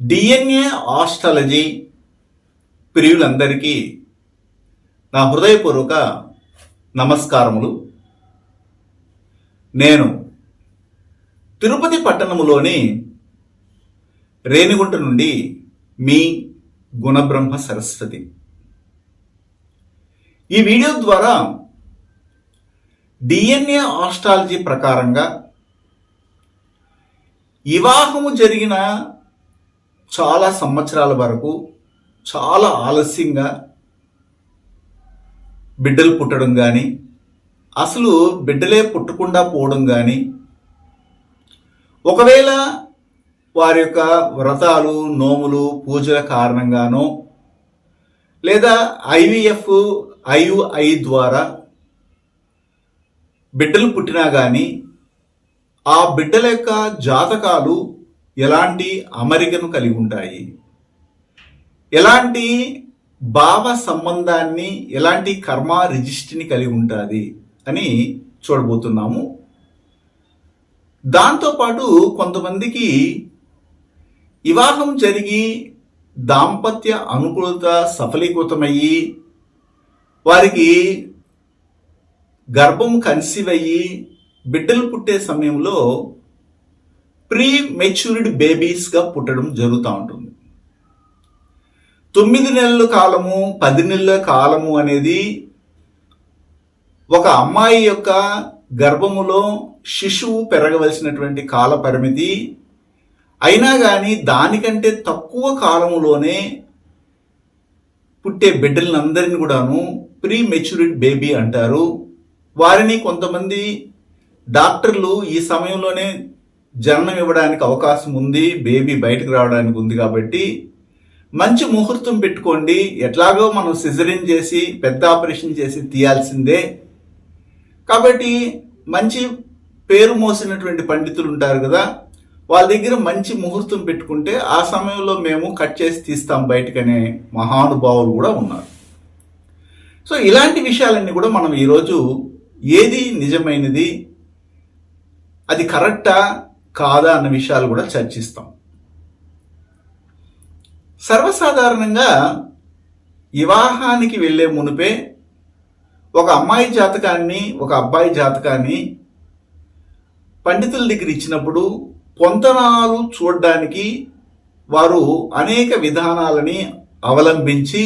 DNA astrology ప్రియులందరికీ నా హృదయపూర్వక నమస్కారములు. నేను తిరుపతి పట్టణములోని రేణిగుంట నుండి మీ గుణబ్రహ్మ సరస్వతి. ఈ వీడియో ద్వారా డిఎన్ఏ ఆస్ట్రాలజీ ప్రకారంగా వివాహము జరిగిన చాలా సంవత్సరాల వరకు చాలా ఆలస్యంగా బిడ్డలు పుట్టడం కానీ అసలు బిడ్డలే పుట్టకుండా పోవడం కానీ ఒకవేళ వారి యొక్క వ్రతాలు నోములు పూజల కారణంగానో లేదా ఐవిఎఫ్ ఐయుఐ ద్వారా బిడ్డలు పుట్టినా కానీ ఆ బిడ్డల యొక్క జాతకాలు ఎలాంటి అమరికను కలిగి ఉంటాయి? ఎలాంటి భావ సంబంధాన్ని ఎలాంటి కర్మ రిజిస్ట్రీని కలిగి ఉంటుంది అని చూడబోతున్నాము. దాంతోపాటు కొంతమందికి వివాహం జరిగి దాంపత్య అనుకూలత సఫలీకృతమయ్యి వారికి గర్భం కన్సీవ్ అయ్యి బిడ్డలు పుట్టే సమయంలో ప్రీ మెచ్యూర్డ్ బేబీస్గా పుట్టడం జరుగుతూ ఉంటుంది. తొమ్మిది నెలల కాలము పది నెలల కాలము అనేది ఒక అమ్మాయి యొక్క గర్భములో శిశువు పెరగవలసినటువంటి కాల పరిమితి. అయినా కానీ దానికంటే తక్కువ కాలములోనే పుట్టే బిడ్డలందరిని కూడాను ప్రీ మెచ్యూరిడ్ బేబీ అంటారు. వారిని కొంతమంది డాక్టర్లు ఈ సమయంలోనే జన్మం ఇవ్వడానికి అవకాశం ఉంది బేబీ బయటకు రావడానికి ఉంది కాబట్టి మంచి ముహూర్తం పెట్టుకోండి. ఎట్లాగో మనం సిజరిన్ చేసి పెద్ద ఆపరేషన్ చేసి తీయాల్సిందే. కాబట్టి మంచి పేరు మోసినటువంటి పండితులు ఉంటారు కదా వాళ్ళ దగ్గర మంచి ముహూర్తం పెట్టుకుంటే ఆ సమయంలో మేము కట్ చేసి తీస్తాం బయటకనే మహానుభావులు కూడా ఉన్నారు. సో ఇలాంటి విషయాలన్నీ కూడా మనం ఈరోజు ఏది నిజమైనది అది కరెక్టా కాదా అన్న విషయాలు కూడా చర్చిస్తాం. సర్వసాధారణంగా వివాహానికి వెళ్ళే మునిపే ఒక అమ్మాయి జాతకాన్ని ఒక అబ్బాయి జాతకాన్ని పండితుల దగ్గర ఇచ్చినప్పుడు పొంతనాలు చూడడానికి వారు అనేక విధానాలని అవలంబించి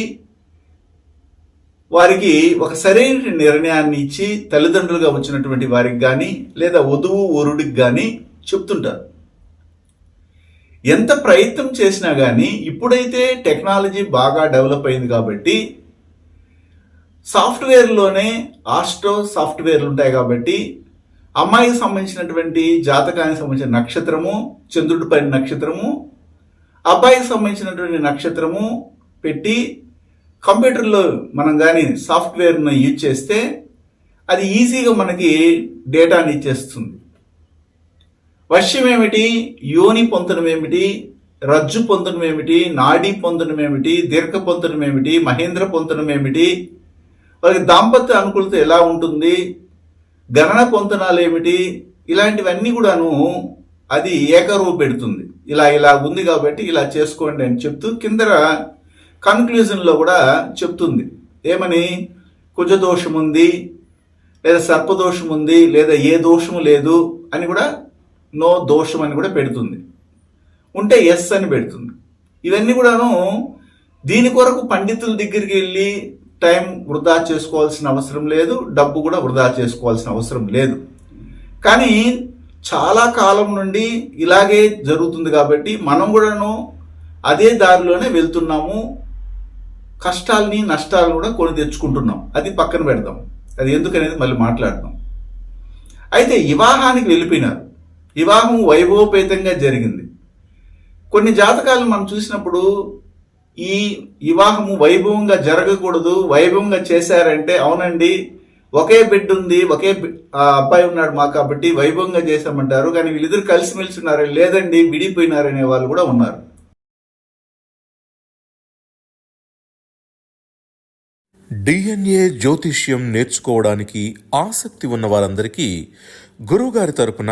వారికి ఒక సరైన నిర్ణయాన్ని ఇచ్చి తల్లిదండ్రులుగా వచ్చినటువంటి వారికి కానీ లేదా వధువు వరుడికి కానీ చెప్తుంటారు. ఎంత ప్రయత్నం చేసినా కానీ ఇప్పుడైతే టెక్నాలజీ బాగా డెవలప్ అయింది కాబట్టి సాఫ్ట్వేర్లోనే ఆస్ట్రో సాఫ్ట్వేర్లు ఉంటాయి కాబట్టి అమ్మాయికి సంబంధించినటువంటి జాతకానికి సంబంధించిన నక్షత్రము చంద్రుడి పైన నక్షత్రము అబ్బాయికి సంబంధించినటువంటి నక్షత్రము పెట్టి కంప్యూటర్లో మనం కానీ సాఫ్ట్వేర్ను యూజ్ చేస్తే అది ఈజీగా మనకి డేటాని ఇచ్చేస్తుంది. వర్షం ఏమిటి యోని పొందడం ఏమిటి రజ్జు పొందడం ఏమిటి నాడీ పొందడం ఏమిటి దీర్ఘ పొందడం ఏమిటి మహేంద్ర పొందడం ఏమిటి వాళ్ళకి దాంపత్య అనుకూలత ఎలా ఉంటుంది? గణన పొంతనాలు ఏమిటి ఇలాంటివన్నీ కూడాను అది ఏకరువు పెడుతుంది. ఇలా ఇలా ఉంది కాబట్టి ఇలా చేసుకోండి అని చెప్తూ కిందర కన్క్లూజన్లో కూడా చెప్తుంది. ఏమని? కుజదోషం ఉంది లేదా సర్పదోషం ఉంది లేదా ఏ దోషము లేదు అని కూడా నో దోషం అని కూడా పెడుతుంది. ఉంటే ఎస్ అని పెడుతుంది. ఇవన్నీ కూడాను దీని కొరకు పండితుల దగ్గరికి వెళ్ళి టైం వృధా చేసుకోవాల్సిన అవసరం లేదు డబ్బు కూడా వృధా చేసుకోవాల్సిన అవసరం లేదు. కానీ చాలా కాలం నుండి ఇలాగే జరుగుతుంది కాబట్టి మనం కూడాను అదే దారిలోనే వెళ్తున్నాము. కష్టాలని నష్టాలను కూడా కొని తెచ్చుకుంటున్నాం. అది పక్కన పెడదాం. అది ఎందుకనేది మళ్ళీ మాట్లాడదాం. అయితే వివాహానికి వెళ్ళిపోయినారు. వివాహం వైభవపేతంగా జరిగింది. కొన్ని జాతకాలను మనం చూసినప్పుడు ఈ వివాహము వైభవంగా జరగకూడదు వైభవంగా చేశారంటే అవునండి ఒకే బిడ్డ ఉంది ఒకే ఆ అబ్బాయి ఉన్నాడు మాకు కాబట్టి వైభవంగా చేశామంటారు కానీ వీళ్ళిద్దరు కలిసిమెలిసి ఉన్నారు లేదండి విడిపోయినారనే వాళ్ళు కూడా ఉన్నారు. డిఎన్ఏ జ్యోతిష్యం నేర్చుకోవడానికి ఆసక్తి ఉన్న వారందరికీ గురువుగారి తరపున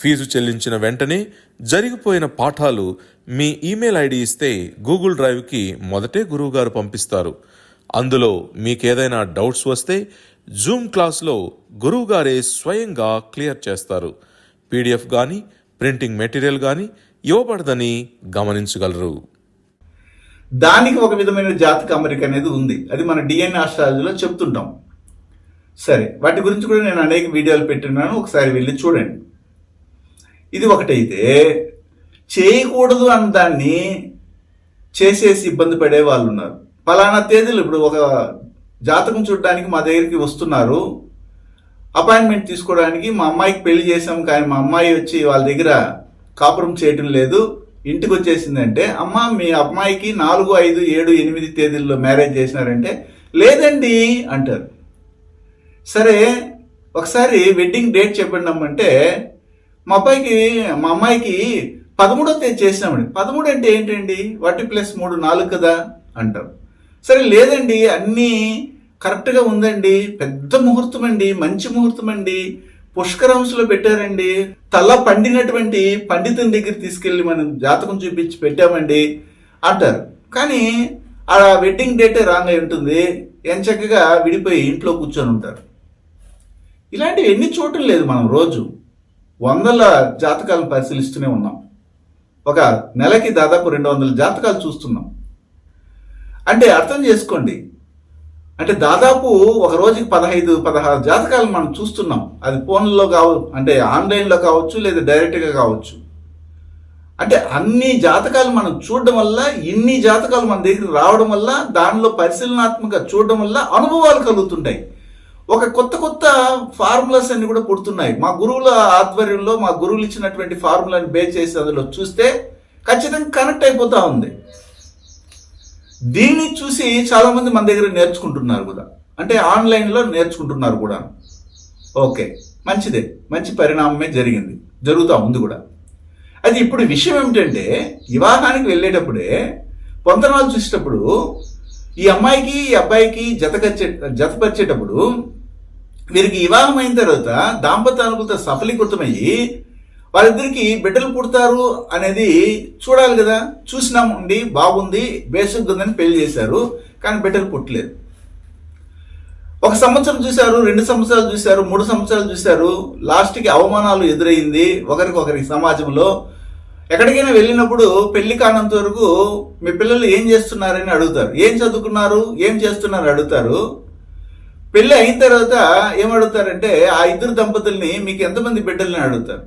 ఫీజు చెల్లించిన వెంటనే జరిగిపోయిన పాఠాలు మీ ఈమెయిల్ ఐడి ఇస్తే గూగుల్ డ్రైవ్కి మొదటే గురువుగారు పంపిస్తారు. అందులో మీకేదైనా డౌట్స్ వస్తే జూమ్ క్లాస్లో గురువుగారే స్వయంగా క్లియర్ చేస్తారు. పీడిఎఫ్ కానీ ప్రింటింగ్ మెటీరియల్ కానీ ఇవ్వబడదని గమనించగలరు. దానికి ఒక విధమైన జాతక అమరిక అనేది ఉంది. అది మన డిఎన్ఏ ఆస్ట్రాలజీలో చెప్తుంటాం. సరే వాటి గురించి కూడా నేను అనేక వీడియోలు పెట్టినాను. ఒకసారి వెళ్ళి చూడండి. ఇది ఒకటైతే చేయకూడదు అన్న దాన్ని చేసేసి ఇబ్బంది పడే వాళ్ళు ఉన్నారు పలానా తేదీలు ఇప్పుడు ఒక జాతకం చూడడానికి మా దగ్గరికి వస్తున్నారు. అపాయింట్మెంట్ తీసుకోవడానికి మా అమ్మాయికి పెళ్ళి చేసాం కానీ మా అమ్మాయి వచ్చి వాళ్ళ దగ్గర కాపురం చేయటం లేదు. ఇంటికి వచ్చేసిందంటే అమ్మ మీ అమ్మాయికి నాలుగు ఐదు ఏడు ఎనిమిది తేదీల్లో మ్యారేజ్ చేసినారంటే లేదండి అంటారు. సరే ఒకసారి వెడ్డింగ్ డేట్ చెప్పండి అమ్మంటే మా అబ్బాయికి మా అమ్మాయికి పదమూడో తేదీ చేసినామండి. పదమూడు అంటే ఏంటండి? ఒకటి ప్లస్ మూడు నాలుగు కదా? అంటారు. సరే లేదండి అన్నీ కరెక్ట్గా ఉందండి. పెద్ద ముహూర్తం అండి మంచి ముహూర్తం అండి పుష్కరాంశలో పెట్టారండి. తల పండినటువంటి పండితుని దగ్గర తీసుకెళ్ళి మనం జాతకం చూపించి పెట్టామండి అంటారు. కానీ ఆ వెడ్డింగ్ డేటే రాంగ్ అయి ఉంటుంది. ఎంచక్కగా విడిపోయి ఇంట్లో కూర్చొని ఉంటారు. ఇలాంటివి ఎన్ని చోట్ల లేదు మనం రోజు. వందల జాతకాలను పరిశీలిస్తూనే ఉన్నాం. ఒక నెలకి దాదాపు రెండు వందల జాతకాలు చూస్తున్నాం. అంటే అర్థం చేసుకోండి. అంటే దాదాపు ఒక రోజుకి పదహైదు పదహారు జాతకాలు మనం చూస్తున్నాం. అది ఫోన్లో కావ అంటే ఆన్లైన్లో కావచ్చు లేదా డైరెక్ట్గా కావచ్చు. అంటే అన్ని జాతకాలు మనం చూడడం వల్ల ఇన్ని జాతకాలు మన దగ్గర రావడం వల్ల దానిలో పరిశీలనాత్మక చూడడం వల్ల అనుభవాలు కలుగుతుంటాయి. ఒక కొత్త కొత్త ఫార్ములాస్ అన్ని కూడా పుడుతున్నాయి. మా గురువుల ఆధ్వర్యంలో మా గురువులు ఇచ్చినటువంటి ఫార్ములాని బేస్ చేసి అందులో చూస్తే ఖచ్చితంగా కనెక్ట్ అయిపోతా ఉంది. దీన్ని చూసి చాలామంది మన దగ్గర నేర్చుకుంటున్నారు కూడా. అంటే ఆన్లైన్లో నేర్చుకుంటున్నారు కూడా. ఓకే. మంచిదే. మంచి పరిణామమే జరిగింది. జరుగుతూ ఉంది కూడా. అది ఇప్పుడు విషయం ఏమిటంటే వివాహానికి వెళ్ళేటప్పుడే పొంతనాలు చూసేటప్పుడు ఈ అమ్మాయికి ఈ అబ్బాయికి జతకచ్చే జతపరిచేటప్పుడు వీరికి వివాహం అయిన తర్వాత దాంపత్యానుకూలత సఫలీకృతమయ్యి వారిద్దరికి బిడ్డలు పుడతారు అనేది చూడాలి కదా. చూసినామండి బాగుంది బేసిక్ ఉందని పెళ్ళి చేశారు కానీ బిడ్డలు పుట్టలేదు. ఒక సంవత్సరం చూశారు రెండు సంవత్సరాలు చూశారు మూడు సంవత్సరాలు చూశారు లాస్ట్కి అవమానాలు ఎదురైంది ఒకరికొకరికి సమాజంలో. ఎక్కడికైనా వెళ్ళినప్పుడు పెళ్ళి కానంత వరకు మీ పిల్లలు ఏం చేస్తున్నారని అడుగుతారు. ఏం చదువుకున్నారు ఏం చేస్తున్నారు అడుగుతారు. పెళ్ళి అయిన తర్వాత ఏమడుగుతారంటే ఆ ఇద్దరు దంపతుల్ని మీకు ఎంతమంది బిడ్డల్ని అడుగుతారు?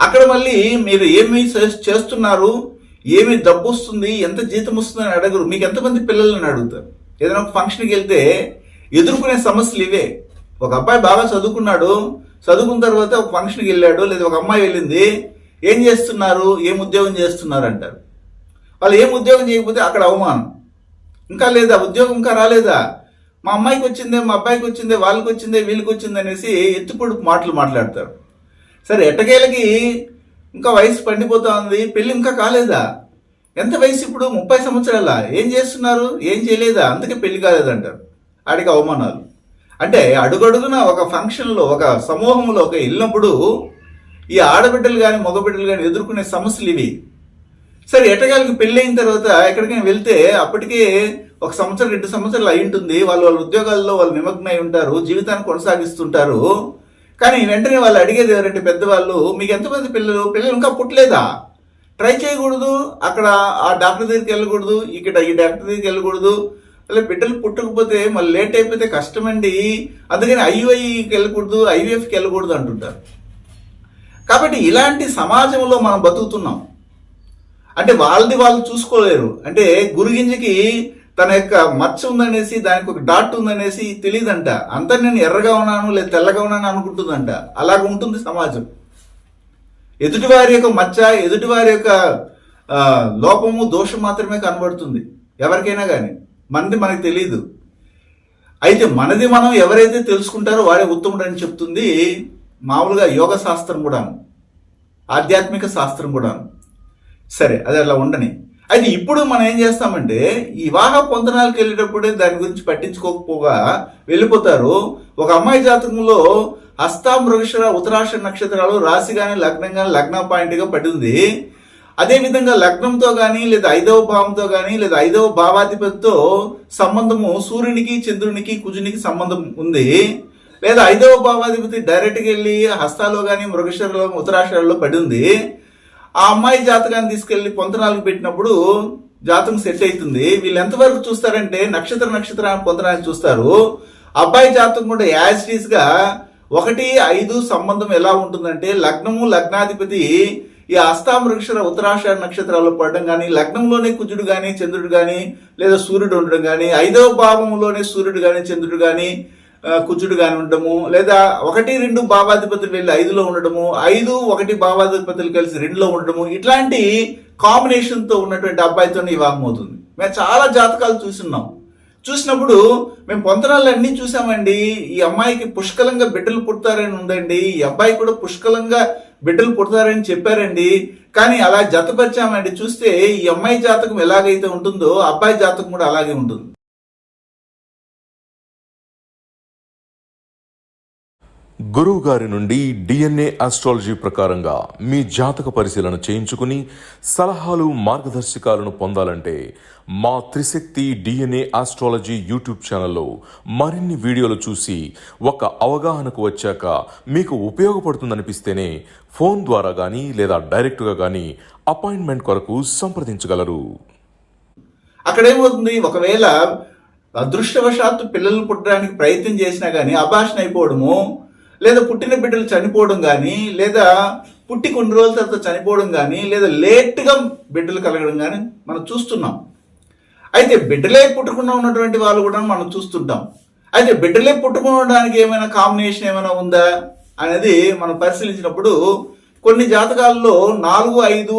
అక్కడ మళ్ళీ మీరు ఏమి చేస్తున్నారు? ఏమి డబ్బు వస్తుంది? ఎంత జీతం వస్తుంది అని అడగరు. మీకు ఎంతమంది పిల్లలని అడుగుతారు? ఏదైనా ఒక ఫంక్షన్కి వెళ్తే ఎదుర్కొనే సమస్యలు ఇవే. ఒక అబ్బాయి బాగా చదువుకున్నాడు చదువుకున్న తర్వాత ఒక ఫంక్షన్కి వెళ్ళాడు లేదా ఒక అమ్మాయి వెళ్ళింది ఏం చేస్తున్నారు? ఏం ఉద్యోగం చేస్తున్నారు అంటారు. వాళ్ళు ఏం ఉద్యోగం చేయకపోతే అక్కడ అవమానం. ఇంకా లేదా? ఉద్యోగం ఇంకా రాలేదా? మా అమ్మాయికి వచ్చిందే మా అబ్బాయికి వచ్చిందే వాళ్ళకి వచ్చిందే వీళ్ళకి వచ్చింది అనేసి ఎత్తుపొడు మాటలు మాట్లాడతారు. సరే ఎట్టకేలకి ఇంకా వయసు పండిపోతా ఉంది పెళ్ళి ఇంకా కాలేదా? ఎంత వయసు ఇప్పుడు? ముప్పై సంవత్సరాల? ఏం చేస్తున్నారు? ఏం చేయలేదా? అందుకే పెళ్ళి కాలేదంటారు. ఆడికి అవమానాలు. అంటే అడుగడుగున ఒక ఫంక్షన్లో ఒక సమూహంలో ఒక వెళ్ళినప్పుడు ఈ ఆడబిడ్డలు కానీ మగబిడ్డలు కానీ ఎదుర్కొనే సమస్యలు ఇవి. సరే ఎట్టగాలికి పెళ్ళి అయిన తర్వాత ఎక్కడికైనా వెళ్తే అప్పటికే ఒక సంవత్సరం రెండు సంవత్సరాలు అయి ఉంటుంది. వాళ్ళు వాళ్ళ ఉద్యోగాల్లో వాళ్ళు నిమగ్నమై ఉంటారు జీవితాన్ని కొనసాగిస్తుంటారు. కానీ వెంటనే వాళ్ళు అడిగేది ఎవరంటే పెద్దవాళ్ళు మీకు ఎంతమంది పిల్లలు? పిల్లలు ఇంకా పుట్టలేదా? ట్రై చేయకూడదు. అక్కడ ఆ డాక్టర్ దగ్గరికి వెళ్ళకూడదు. ఇక్కడ ఈ డాక్టర్ దగ్గరికి వెళ్ళకూడదు. అలా బిడ్డలు పుట్టకపోతే మళ్ళీ లేట్ అయిపోతే కష్టమండి. అందుకని ఐవైకి వెళ్ళకూడదు ఐవీఎఫ్కి వెళ్ళకూడదు అంటుంటారు. కాబట్టి ఇలాంటి సమాజంలో మనం బతుకుతున్నాం. అంటే వాళ్ళది వాళ్ళు చూసుకోలేరు. అంటే గురుగింజకి తన యొక్క మచ్చ ఉందనేసి దానికి ఒక డాట్ ఉందనేసి తెలియదంట అంతా నేను ఎర్రగా ఉన్నాను లేదా తెల్లగా ఉన్నాను అనుకుంటుందంట. అలాగ ఉంటుంది సమాజం. ఎదుటివారి యొక్క మచ్చ ఎదుటివారి యొక్క లోపము దోషం మాత్రమే కనబడుతుంది. ఎవరికైనా కానీ మనది మనకు తెలియదు అయితే మనది మనం ఎవరైతే తెలుసుకుంటారో వాడే ఉత్తముడు అని చెప్తుంది మామూలుగా యోగ శాస్త్రం కూడాను. ఆధ్యాత్మిక శాస్త్రం కూడాను. సరే అది అలా ఉండని. అయితే ఇప్పుడు మనం ఏం చేస్తామంటే ఈ వివాహ పొందనాలకు వెళ్ళేటప్పుడే దాని గురించి పట్టించుకోకపోగా వెళ్ళిపోతారు. ఒక అమ్మాయి జాతకంలో హస్తా మృగశిర ఉత్తరాష నక్షత్రాలు రాశి కానీ లగ్నం కానీ లగ్న పాయింట్గా పడింది అదేవిధంగా లగ్నంతో కానీ లేదా ఐదవ భావంతో కానీ లేదా ఐదవ భావాధిపతితో సంబంధము సూర్యునికి చంద్రునికి కుజునికి సంబంధం ఉంది. లేదా ఐదవ భావాధిపతి డైరెక్ట్గా వెళ్ళి హస్తాలో కానీ మృగశరలో ఉత్తరాషాలలో పడి ఉంది ఆ అమ్మాయి జాతకాన్ని తీసుకెళ్ళి పొంతనాలకు పెట్టినప్పుడు జాతకం సెట్ అవుతుంది వీళ్ళు ఎంతవరకు చూస్తారంటే నక్షత్ర నక్షత్ర పొంతనాన్ని చూస్తారు. అబ్బాయి జాతకం కూడా యాజ్గా ఒకటి ఐదు సంబంధం ఎలా ఉంటుందంటే లగ్నము లగ్నాధిపతి ఈ అస్తామృక్షర ఉత్తరాషాఢ నక్షత్రాల్లో పడడం కానీ లగ్నంలోనే కుజుడు కానీ చంద్రుడు కానీ లేదా సూర్యుడు ఉండడం కానీ ఐదవ భావంలోనే సూర్యుడు కానీ చంద్రుడు కానీ ఆ, ఉండటము కాని ఉండడము లేదా ఒకటి రెండు భావాధిపతులు వెళ్ళి ఐదులో ఉండడము ఐదు ఒకటి భావాధిపతులు కలిసి రెండులో ఉండడము ఇట్లాంటి కాంబినేషన్తో ఉన్నటువంటి అబ్బాయితో వివాహం అవుతుంది. మేము చాలా జాతకాలు చూస్తున్నాం చూసినప్పుడు మేము పొంతనాలు చూసామండి. ఈ అమ్మాయికి పుష్కలంగా బిడ్డలు పుడతారని ఉందండి. ఈ అబ్బాయి కూడా పుష్కలంగా బిడ్డలు పుడతారని చెప్పారండి. కానీ అలా జతపరిచామండి. చూస్తే ఈ అమ్మాయి జాతకం ఎలాగైతే ఉంటుందో అబ్బాయి జాతకం కూడా అలాగే ఉంటుంది. గురువు గారి నుండి డిఎన్ఏ ఆస్ట్రాలజీ ప్రకారంగా మీ జాతక పరిశీలన చేయించుకుని సలహాలు మార్గదర్శకాలను పొందాలంటే మా త్రిశక్తి డిఎన్ఏ ఆస్ట్రాలజీ యూట్యూబ్ ఛానల్లో మరిన్ని వీడియోలు చూసి ఒక అవగాహనకు వచ్చాక మీకు ఉపయోగపడుతుందనిపిస్తేనే ఫోన్ ద్వారా కానీ లేదా డైరెక్ట్గా కానీ అపాయింట్మెంట్ కొరకు సంప్రదించగలరు. అక్కడేమవుతుంది? ఒకవేళ అదృష్టవశాత్తు పిల్లలు పుట్టడానికి ప్రయత్నం చేసినా కానీ అభాషణ అయిపోవడము లేదా పుట్టిన బిడ్డలు చనిపోవడం కానీ లేదా పుట్టి కొన్ని రోజుల తర్వాత చనిపోవడం కానీ లేదా లేట్గా బిడ్డలు కలగడం కానీ మనం చూస్తున్నాం. అయితే బిడ్డలే పుట్టకుండా ఉన్నటువంటి వాళ్ళు కూడా మనం చూస్తుంటాం. అయితే బిడ్డలే పుట్టుకోవడానికి ఏమైనా కాంబినేషన్ ఏమైనా ఉందా అనేది మనం పరిశీలించినప్పుడు కొన్ని జాతకాల్లో నాలుగు ఐదు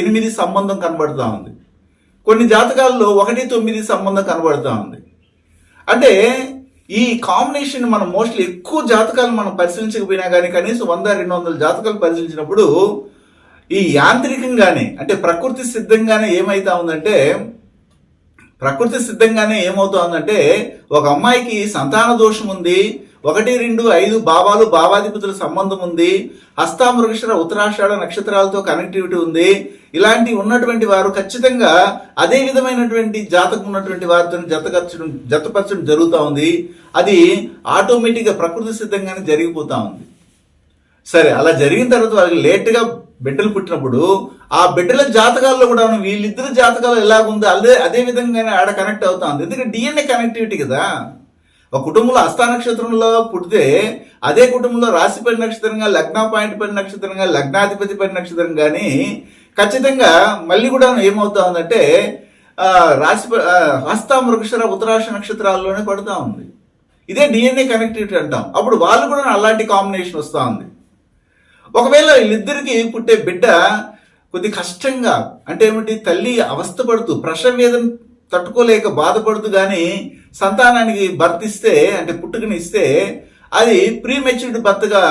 ఎనిమిది సంబంధం కనబడుతూ ఉంది. కొన్ని జాతకాల్లో ఒకటి తొమ్మిది సంబంధం కనబడుతూ ఉంది. అంటే ఈ కాంబినేషన్ మనం మోస్ట్లీ ఎక్కువ జాతకాలు మనం పరిశీలించకపోయినా కానీ కనీసం వంద రెండు వందల జాతకాలు పరిశీలించినప్పుడు ఈ యాంత్రికంగానే అంటే ప్రకృతి సిద్ధంగానే ఏమైతా ఉందంటే ప్రకృతి సిద్ధంగానే ఏమవుతోందంటే ఒక అమ్మాయికి సంతాన దోషం ఉంది ఒకటి రెండు ఐదు భావాలు భావాధిపతుల సంబంధం ఉంది. హస్తామృగశర ఉత్తరాషాఢ నక్షత్రాలతో కనెక్టివిటీ ఉంది. ఇలాంటి ఉన్నటువంటి వారు ఖచ్చితంగా అదే విధమైనటువంటి జాతకం ఉన్నటువంటి వారితో జతకర్చడం జతపరచడం జరుగుతూ ఉంది. అది ఆటోమేటిక్గా ప్రకృతి సిద్ధంగానే జరిగిపోతా ఉంది. సరే అలా జరిగిన తర్వాత వాళ్ళకి లేట్గా బిడ్డలు పుట్టినప్పుడు ఆ బిడ్డల జాతకాల్లో కూడా వీళ్ళిద్దరు జాతకాలు ఎలాగుందో అదే అదే విధంగానే ఆడ కనెక్ట్ అవుతా ఉంది. ఎందుకంటే డిఎన్ఏ కనెక్టివిటీ కదా. ఒక కుటుంబంలో హస్త నక్షత్రంలో పుడితే అదే కుటుంబంలో రాశిపడి నక్షత్రంగా లగ్న పాయింట్ పడి నక్షత్రంగా లగ్నాధిపతి పడి నక్షత్రం కానీ ఖచ్చితంగా మళ్ళీ కూడా ఏమవుతా ఉందంటే రాశి హస్త మృగశర ఉత్తరాశ నక్షత్రాల్లోనే పడుతూ ఉంది. ఇదే డిఎన్ఏ కనెక్టివిటీ అంటాం. అప్పుడు వాళ్ళు కూడా అలాంటి కాంబినేషన్ వస్తూ ఉంది. ఒకవేళ వీళ్ళిద్దరికి పుట్టే బిడ్డ కొద్ది కష్టంగా అంటే ఏమిటి తల్లి అవస్థపడుతూ ప్రసవ వేదన తట్టుకోలేక బాధపడుతూ కానీ సంతానానికి బర్త్ ఇస్తే అంటే పుట్టుకనిస్తే అది ప్రీ మెచ్యూర్డ్ భర్తగా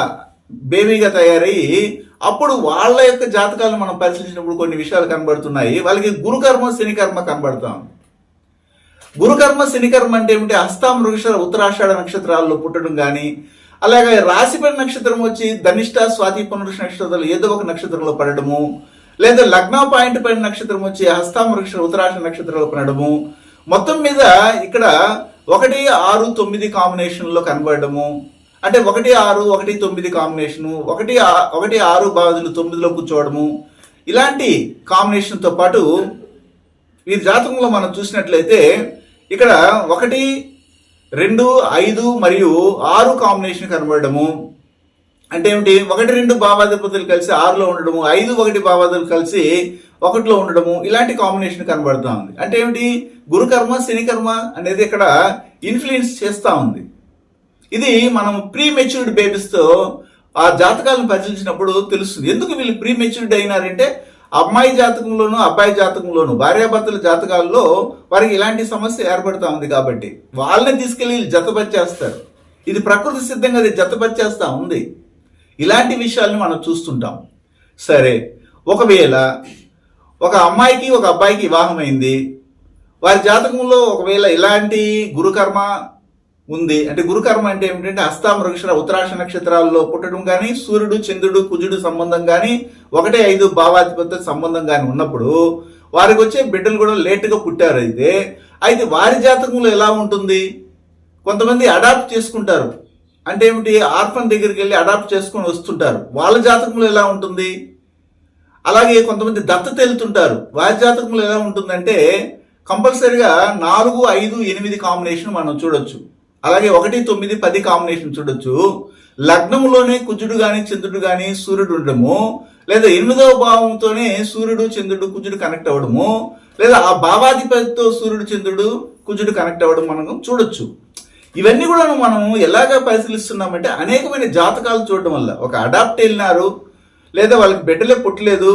బేబీగా తయారయ్యి అప్పుడు వాళ్ళ యొక్క జాతకాలను మనం పరిశీలించినప్పుడు కొన్ని విషయాలు కనబడుతున్నాయి. వాళ్ళకి గురుకర్మ శనికర్మ కనబడతాం గురుకర్మ శనికర్మ అంటే ఏమిటి? హస్తాం వృక్ష ఉత్తరాషాఢ నక్షత్రాల్లో పుట్టడం కానీ అలాగే రాశిపడి నక్షత్రం వచ్చి ధనిష్ట స్వాతి పునరుష నక్షత్రాలు ఏదో ఒక నక్షత్రంలో పడడము లేదా లగ్న పాయింట్ పైన నక్షత్రం వచ్చి హస్తాం మృగశర ఉత్తరాష నక్షత్రంలో పడడము మొత్తం మీద ఇక్కడ ఒకటి ఆరు తొమ్మిది కాంబినేషన్లో కనబడము. అంటే ఒకటి ఆరు ఒకటి తొమ్మిది కాంబినేషను ఒకటి ఒకటి ఆరు బాధలు తొమ్మిదిలో కూర్చోవడము. ఇలాంటి కాంబినేషన్తో పాటు ఈ జాతకంలో మనం చూసినట్లయితే ఇక్కడ ఒకటి రెండు ఐదు మరియు ఆరు కాంబినేషన్ కనబడము. అంటే ఏమిటి? ఒకటి రెండు భావాధిపతులు కలిసి ఆరులో ఉండడము. ఐదు ఒకటి భావాదులు కలిసి ఒకటిలో ఉండడము ఇలాంటి కాంబినేషన్ కనబడుతూ ఉంది. అంటే ఏమిటి? గురుకర్మ శనికర్మ అనేది ఇక్కడ ఇన్ఫ్లుయెన్స్ చేస్తూ ఉంది. ఇది మనం ప్రీ మెచ్యూర్డ్ బేబీస్తో ఆ జాతకాలను పరిశీలించినప్పుడు తెలుస్తుంది. ఎందుకు వీళ్ళు ప్రీ మెచ్యూర్డ్ అయినారంటే అమ్మాయి జాతకంలోను అబ్బాయి జాతకంలోను భార్యాభర్తల జాతకాల్లో వారికి ఇలాంటి సమస్య ఏర్పడుతూ ఉంది కాబట్టి వాళ్ళని తీసుకెళ్ళి వీళ్ళు జతపరిచేస్తారు. ఇది ప్రకృతి సిద్ధంగా అది జతపరిచేస్తూ ఉంది. ఇలాంటి విషయాల్ని మనం చూస్తుంటాం. సరే ఒకవేళ ఒక అమ్మాయికి ఒక అబ్బాయికి వివాహమైంది. వారి జాతకంలో ఒకవేళ ఇలాంటి గురుకర్మ ఉంది అంటే గురుకర్మ అంటే ఏమిటంటే హస్తామృగక్షర ఉత్తరాక్ష నక్షత్రాల్లో పుట్టడం కానీ సూర్యుడు చంద్రుడు కుజుడు సంబంధం కానీ ఒకటే ఐదు భావాధిపత్య సంబంధం కానీ ఉన్నప్పుడు వారికి వచ్చే బిడ్డలు కూడా లేటుగా పుట్టారు అయితే అయితే వారి జాతకంలో ఎలా ఉంటుంది? కొంతమంది అడాప్ట్ చేసుకుంటారు. అంటే ఏమిటి? ఆర్ఫన్ దగ్గరికి వెళ్ళి అడాప్ట్ చేసుకొని వస్తుంటారు. వాళ్ళ జాతకంలో ఎలా ఉంటుంది? అలాగే కొంతమంది దత్తత వెళ్తుంటారు వారి జాతకంలో ఎలా ఉంటుందంటే కంపల్సరిగా నాలుగు ఐదు ఎనిమిది కాంబినేషన్ మనం చూడొచ్చు. అలాగే ఒకటి తొమ్మిది పది కాంబినేషన్ చూడొచ్చు. లగ్నంలోనే కుజుడు కానీ చంద్రుడు కానీ సూర్యుడు ఉండడము లేదా ఎనిమిదవ భావంతోనే సూర్యుడు చంద్రుడు కుజుడు కనెక్ట్ అవ్వడము లేదా ఆ భావాధిపతితో సూర్యుడు చంద్రుడు కుజుడు కనెక్ట్ అవ్వడం మనం చూడొచ్చు. ఇవన్నీ కూడా మనం ఎలాగా పరిశీలిస్తున్నామంటే అనేకమైన జాతకాలు చూడడం వల్ల. ఒక అడాప్ట్ వెళ్ళినారు లేదా వాళ్ళకి బిడ్డలే పుట్టలేదు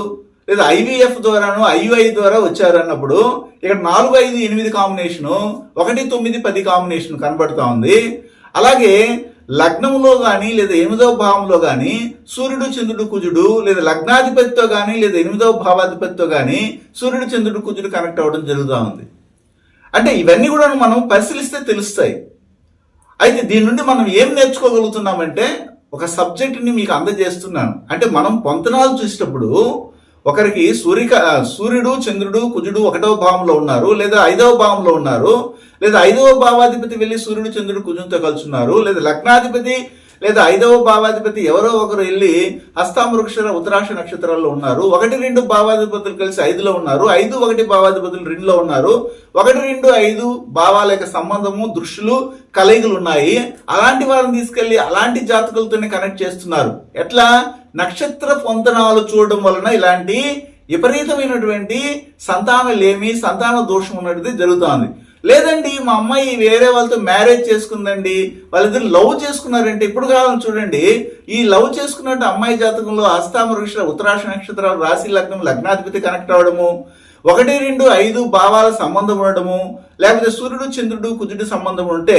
లేదా ఐవీఎఫ్ ద్వారాను ఐయుఐ ద్వారా వచ్చారు అన్నప్పుడు ఇక్కడ నాలుగు ఐదు ఎనిమిది కాంబినేషను ఒకటి తొమ్మిది పది కాంబినేషన్ కనబడుతూ ఉంది. అలాగే లగ్నంలో కానీ లేదా ఎనిమిదవ భావంలో కానీ సూర్యుడు చంద్రుడు కుజుడు లేదా లగ్నాధిపతితో కానీ లేదా ఎనిమిదవ భావాధిపతితో కానీ సూర్యుడు చంద్రుడు కుజుడు కనెక్ట్ అవ్వడం జరుగుతూ ఉంది. అంటే ఇవన్నీ కూడా మనం పరిశీలిస్తే తెలుస్తాయి. అయితే దీని నుండి మనం ఏం నేర్చుకోగలుగుతున్నామంటే ఒక సబ్జెక్ట్ని మీకు అందజేస్తున్నాను. అంటే మనం పొంతనాలు చూసేటప్పుడు ఒకరికి సూర్యక సూర్యుడు చంద్రుడు కుజుడు ఒకటవ భావంలో ఉన్నారు లేదా ఐదవ భావంలో ఉన్నారు లేదా ఐదవ భావాధిపతి వెళ్ళి సూర్యుడు చంద్రుడు కుజునితో కలుసున్నారు లేదా లగ్నాధిపతి లేదా ఐదవ భావాధిపతి ఎవరో ఒకరు వెళ్ళి హస్తామృక్షర ఉత్తరాక్ష నక్షత్రాల్లో ఉన్నారు. ఒకటి రెండు భావాధిపతులు కలిసి ఐదులో ఉన్నారు. ఐదు ఒకటి భావాధిపతులు రెండులో ఉన్నారు. ఒకటి రెండు ఐదు భావాల యొక్క సంబంధము దృష్టిలు కలయికలు ఉన్నాయి. అలాంటి వారిని తీసుకెళ్ళి అలాంటి జాతకులతోనే కనెక్ట్ చేస్తున్నారు. ఎట్లా? నక్షత్ర పొంతనాలు చూడడం వలన ఇలాంటి విపరీతమైనటువంటి సంతానలేమి సంతాన దోషం ఉన్నది జరుగుతోంది. లేదండి మా అమ్మాయి వేరే వాళ్ళతో మ్యారేజ్ చేసుకుందండి వాళ్ళిద్దరు లవ్ చేసుకున్నారంటే ఇప్పుడు కాలం చూడండి. ఈ లవ్ చేసుకున్నట్టు అమ్మాయి జాతకంలో హస్తామృష ఉత్తరాష నక్షత్రాలు రాశి లగ్నం లగ్నాధిపతి కనెక్ట్ అవ్వడము ఒకటి రెండు ఐదు భావాల సంబంధం ఉండడము లేకపోతే సూర్యుడు చంద్రుడు కుజుడు సంబంధం ఉంటే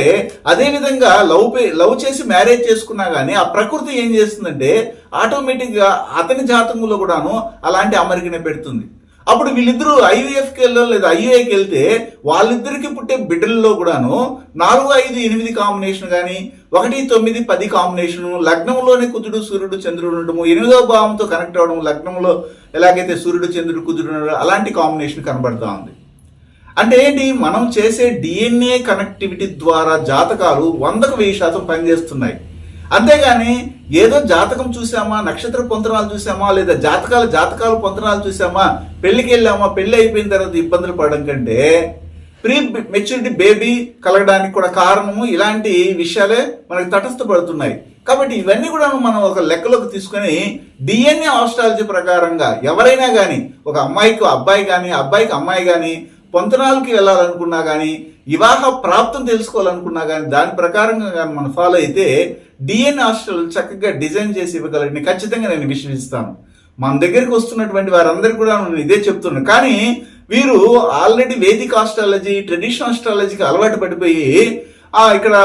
అదేవిధంగా లవ్ పే- లవ్ చేసి మ్యారేజ్ చేసుకున్నా కానీ ఆ ప్రకృతి ఏం చేస్తుందంటే ఆటోమేటిక్గా అతని జాతకంలో కూడాను అలాంటి అమరికనే పెడుతుంది. అప్పుడు వీళ్ళిద్దరూ ఐవీఎఫ్కి వెళ్ళో లేదా ఐఏకి వెళ్తే వాళ్ళిద్దరికి పుట్టే బిడ్డల్లో కూడాను నాలుగు ఐదు ఎనిమిది కాంబినేషన్ కానీ ఒకటి తొమ్మిది పది కాంబినేషన్ లగ్నంలోనే కుజుడు సూర్యుడు చంద్రుడు ఉండడము ఎనిమిదవ భావంతో కనెక్ట్ అవ్వడం లగ్నంలో ఎలాగైతే సూర్యుడు చంద్రుడు కుజుడు ఉండడం అలాంటి కాంబినేషన్ కనబడుతూ ఉంది. అంటే ఏంటి? మనం చేసే డిఎన్ఏ కనెక్టివిటీ ద్వారా జాతకాలు వందకు వెయ్యి శాతం పనిచేస్తున్నాయి. అంతేగాని ఏదో జాతకం చూసామా నక్షత్ర పొంతనాలు చూసామా లేదా జాతకాల జాతకాల పొంతనాలు చూసామా పెళ్ళికి వెళ్ళామా పెళ్ళి అయిపోయిన తర్వాత ఇబ్బందులు పడడం కంటే ప్రీ మెచ్యూరిటీ బేబీ కలగడానికి కూడా కారణము ఇలాంటి విషయాలే మనకి తటస్థపడుతున్నాయి. కాబట్టి ఇవన్నీ కూడా మనం ఒక లెక్కలోకి తీసుకొని డిఎన్ఏ ఆస్ట్రాలజీ ప్రకారంగా ఎవరైనా కానీ ఒక అమ్మాయికి అబ్బాయి కానీ అబ్బాయికి అమ్మాయి కానీ పొంతనాలకి వెళ్ళాలనుకున్నా కానీ వివాహ ప్రాప్తం తెలుసుకోవాలనుకున్నా కానీ దాని ప్రకారంగా కానీ మనం ఫాలో అయితే డిఎన్ హాస్టల్ చక్కగా డిజైన్ చేసి ఇవ్వగలని ఖచ్చితంగా నేను విశ్వసిస్తాను మన దగ్గరికి వస్తున్నటువంటి వారందరికీ కూడా నేను ఇదే చెప్తున్నాను కానీ వీరు ఆల్రెడీ వేదిక ఆస్ట్రాలజీ ట్రెడిషనల్ ఆస్ట్రాలజీకి అలవాటు పడిపోయి ఇక్కడ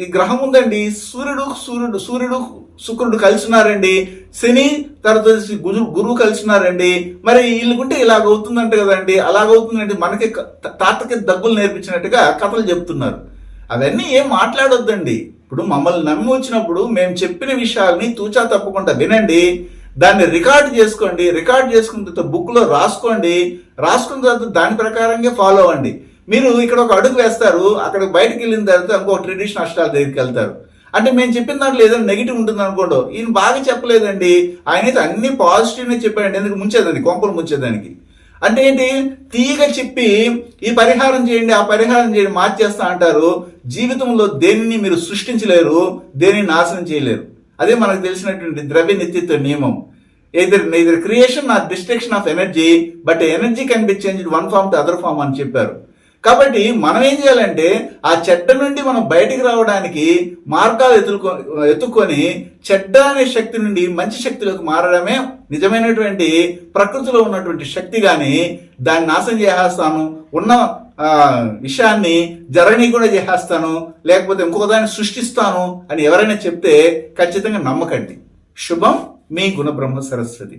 ఈ గ్రహం ఉందండి. సూర్యుడు సూర్యుడు సూర్యుడు శుక్రుడు కలిసినారండి. శని తర్వాత గురు గురువు కలిసినారండి. మరి మరి వీళ్ళకుంటే ఇలాగ అవుతుందంట కదండి. అలాగవుతుందండి మనకి తాతకి దగ్గులు నేర్పించినట్టుగా కథలు చెప్తున్నారు. అవన్నీ ఏం మాట్లాడొద్దండి. ఇప్పుడు మమ్మల్ని నమ్మి వచ్చినప్పుడు మేము చెప్పిన విషయాల్ని తూచా తప్పకుండా వినండి. దాన్ని రికార్డ్ చేసుకోండి. రికార్డ్ చేసుకున్న తర్వాత బుక్లో రాసుకోండి. రాసుకున్న తర్వాత దాని ప్రకారంగా ఫాలో అవ్వండి. మీరు ఇక్కడ ఒక అడుగు వేస్తారు అక్కడ బయటకు వెళ్ళిన తర్వాత ఇంకో ట్రెడిషనల్ అష్టాల దగ్గరికి వెళ్తారు. అంటే మేము చెప్పిన దాంట్లో ఏదైనా నెగిటివ్ ఉంటుంది అనుకోండి ఈయన బాగా చెప్పలేదండి ఆయన అయితే అన్ని పాజిటివ్నే చెప్పాడండి ఎందుకు ముంచేదండి కొంపలు ముంచేదానికి. అంటే ఏంటి తీగ చెప్పి ఈ పరిహారం చేయండి ఆ పరిహారం చేయండి మార్చేస్తా అంటారు. జీవితంలో దేనిని మీరు సృష్టించలేరు దేనిని నాశనం చేయలేరు. అదే మనకు తెలిసినటువంటి ద్రవ్య నిత్యత్వ నియమం. Either neither creation or destruction of energy but energy can be change one form to other form అని చెప్పారు. కాబట్టి మనం ఏం చేయాలంటే ఆ చెడ్డ నుండి మనం బయటికి రావడానికి మార్గాలు ఎదుర్కొ ఎత్తుకొని చెడ్డ అనే శక్తి నుండి మంచి శక్తిలోకి మారడమే నిజమైనటువంటి ప్రకృతిలో ఉన్నటువంటి శక్తి కానీ దాన్ని నాశనం చేసేస్తాను. ఉన్న విషయాన్ని జరగని కూడా చేసేస్తాను. లేకపోతే ఇంకొక దాన్ని సృష్టిస్తాను అని ఎవరైనా చెప్తే ఖచ్చితంగా నమ్మకండి. శుభం మీ గుణబ్రహ్మ సరస్వతి.